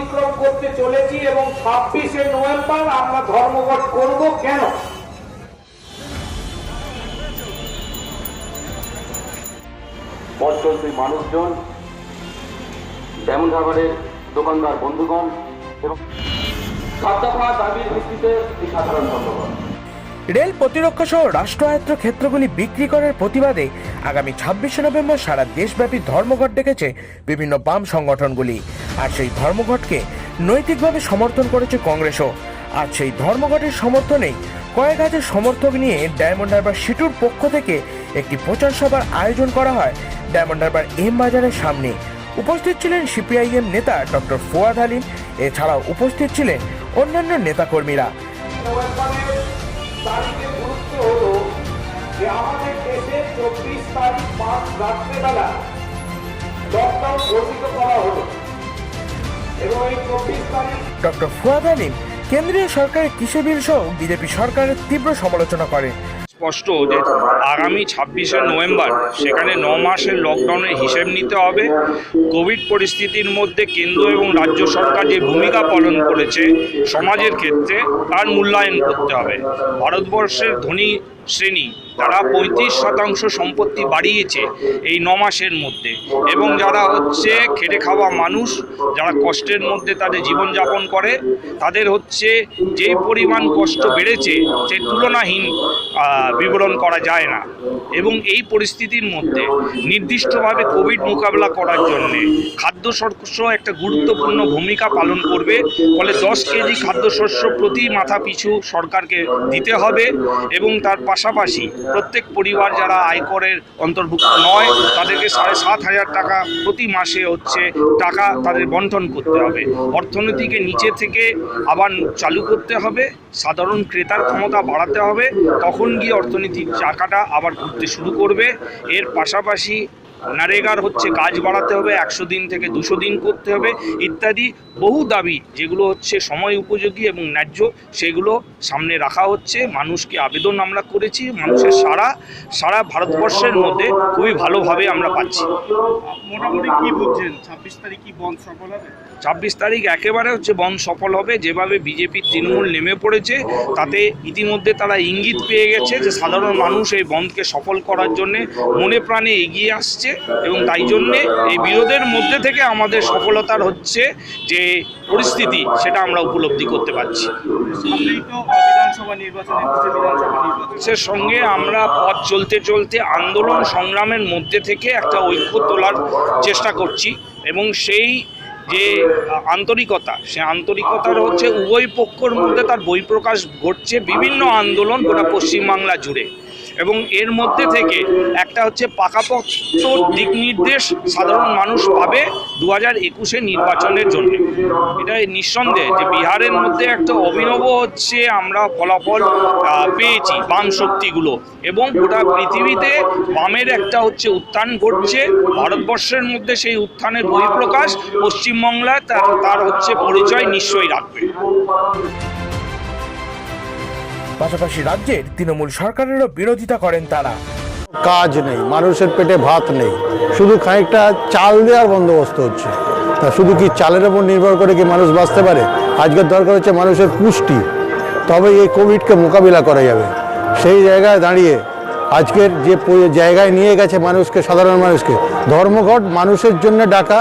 অতিক্রম করতে চলেছি এবং ছাব্বিশে নভেম্বর আমরা ধর্মঘট করব কেন? পথচলতি মানুষজন যেমন খাবারের দোকানদার বন্ধুগণ এবং সাত দফা দাবির ভিত্তিতে এই সাধারণ ধন্যবাদ রেল প্রতিরক্ষা সহ রাষ্ট্রায়ত্ত ক্ষেত্রগুলি বিক্রি করার প্রতিবাদে আগামী ছাব্বিশে নভেম্বর সারা দেশব্যাপী ধর্মঘট ডেকেছে বিভিন্ন বাম সংগঠনগুলি। আর সেই ধর্মঘটকে নৈতিকভাবে সমর্থন করেছে কংগ্রেসও। আর সেই ধর্মঘটের সমর্থনেই কয়েক হাজার সমর্থক নিয়ে ডায়মন্ড হারবার সিটুর পক্ষ থেকে একটি প্রচার সভার আয়োজন করা হয় ডায়মন্ড হারবার এম বাজারের সামনে। উপস্থিত ছিলেন সিপিআইএম নেতা ডক্টর ফুয়াদ আলিম, এছাড়াও উপস্থিত ছিলেন অন্যান্য নেতাকর্মীরা। আমাদের দেশে চব্বিশ তারিখ পাঁচ রাত্রেবেলা লকডাউন ঘোষিত করা হলো। ডক্টর ফুয়াদ আলিম কেন্দ্রীয় সরকারের কৃষি বিল সহ বিজেপি সরকারের তীব্র সমালোচনা করেন স্পষ্ট যে আগামী ছাব্বিশে নভেম্বর সেখানে ন মাসের লকডাউনের হিসেব নিতে হবে। কোভিড পরিস্থিতির মধ্যে কেন্দ্র এবং রাজ্য সরকার যে ভূমিকা পালন করেছে সমাজের ক্ষেত্রে, তার মূল্যায়ন করতে হবে। ভারতবর্ষের ধনী শ্রেণি, তারা পঁয়ত্রিশ শতাংশ সম্পত্তি বাড়িয়েছে এই ন মাসের মধ্যে এবং যারা হচ্ছে খেটে খাওয়া মানুষ, যারা কষ্টের মধ্যে তাদের জীবনযাপন করে, তাদের হচ্ছে যে পরিমাণ কষ্ট বেড়েছে সে তুলনাহীন বিবরণ করা যায় না। এবং এই পরিস্থিতির মধ্যে নির্দিষ্টভাবে কোভিড মোকাবেলা করার জন্য খাদ্যশস্য একটা গুরুত্বপূর্ণ ভূমিকা পালন করবে। ফলে দশ কেজি খাদ্যশস্য প্রতি মাথা পিছু সরকারকে দিতে হবে এবং তার পাশাপাশি প্রত্যেক পরিবার যারা আয়করের অন্তর্ভুক্ত নয়, তাদেরকে সাড়ে সাত হাজার টাকা প্রতি মাসে হচ্ছে টাকা তাদের বন্টন করতে হবে। অর্থনীতিকে নিচে থেকে আবার চালু করতে হবে, সাধারণ ক্রেতার ক্ষমতা বাড়াতে হবে, তখন গিয়ে অর্থনীতির চাকাটা আবার ঘুরতে শুরু করবে। এর পাশাপাশি নারেগার হচ্ছে কাজ বাড়াতে হবে একশো দিন থেকে দুশো দিন করতে হবে ইত্যাদি বহু দাবি যেগুলো হচ্ছে সময় উপযোগী এবং ন্যায্য সেগুলো সামনে রাখা হচ্ছে। মানুষকে আবেদন আমরা করেছি মানুষের সারা সারা ভারতবর্ষের মধ্যে খুবই ভালোভাবে আমরা পাচ্ছি। মোটামুটি কী বুঝছেন? ছাব্বিশ তারিখ কি বন্ধ সফল হবে? ছাব্বিশ তারিখ একেবারে হচ্ছে বন্ধ সফল হবে যেভাবে বিজেপির তৃণমূল নেমে পড়েছে তাতে ইতিমধ্যে তারা ইঙ্গিত পেয়ে গেছে যে সাধারণ মানুষ এই বন্ধকে সফল করার জন্য মনে প্রাণে এগিয়ে আসছে। এবং তাই জন্যে এই বিরোধের মধ্যে থেকে আমাদের সফলতার হচ্ছে যে পরিস্থিতি সেটা আমরা উপলব্ধি করতে পারছি। সে সঙ্গে আমরা পথ চলতে চলতে আন্দোলন সংগ্রামের মধ্যে থেকে একটা ঐক্য তোলার চেষ্টা করছি এবং সেই যে আন্তরিকতা, সে আন্তরিকতার হচ্ছে উভয় পক্ষর মধ্যে তার বহিঃপ্রকাশ ঘটছে। বিভিন্ন আন্দোলন গোটা পশ্চিমবাংলা জুড়ে। এবং এর মধ্যে থেকে একটা হচ্ছে পাকাপোক্ত দিক নির্দেশ সাধারণ মানুষ পাবে দু হাজার একুশে নির্বাচনের জন্য। এটা নিঃসন্দেহে যে বিহারের মধ্যে একটা অভিনব হচ্ছে আমরা ফলাফল পেয়েছি বাম শক্তিগুলো এবং গোটা পৃথিবীতে বামের একটা হচ্ছে উত্থান ঘটছে। ভারতবর্ষের মধ্যে সেই উত্থানের বহিঃপ্রকাশ পশ্চিমবাংলায় তার তার হচ্ছে পরিচয় নিশ্চয়ই রাখবে। পাশাপাশি রাজ্যের তৃণমূল সরকারেরও বিরোধিতা করেন তারা। কাজ নেই মানুষের পেটে ভাত নেই। শুধু খানিকটা চাল দেওয়ার বন্দোবস্ত হচ্ছে। তা শুধু কি চালের ওপর নির্ভর করে কি মানুষ বাঁচতে পারে? আজকের দরকার হচ্ছে মানুষের পুষ্টি। তবে এই কোভিডকে মোকাবিলা করা যাবে। সেই জায়গায় দাঁড়িয়ে আজকের যে জায়গায় নিয়ে গেছে মানুষকে সাধারণ মানুষকে ধর্মঘট মানুষের জন্য ডাকা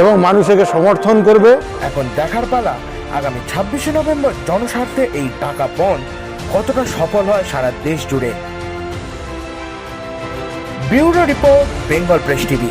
এবং মানুষকে সমর্থন করবে। এখন দেখার পালা আগামী ছাব্বিশে নভেম্বর জনস্বার্থে এই টাকা বন্ধ কতটা সফল হয় সারা দেশ জুড়ে। Bureau report Bengal press TV.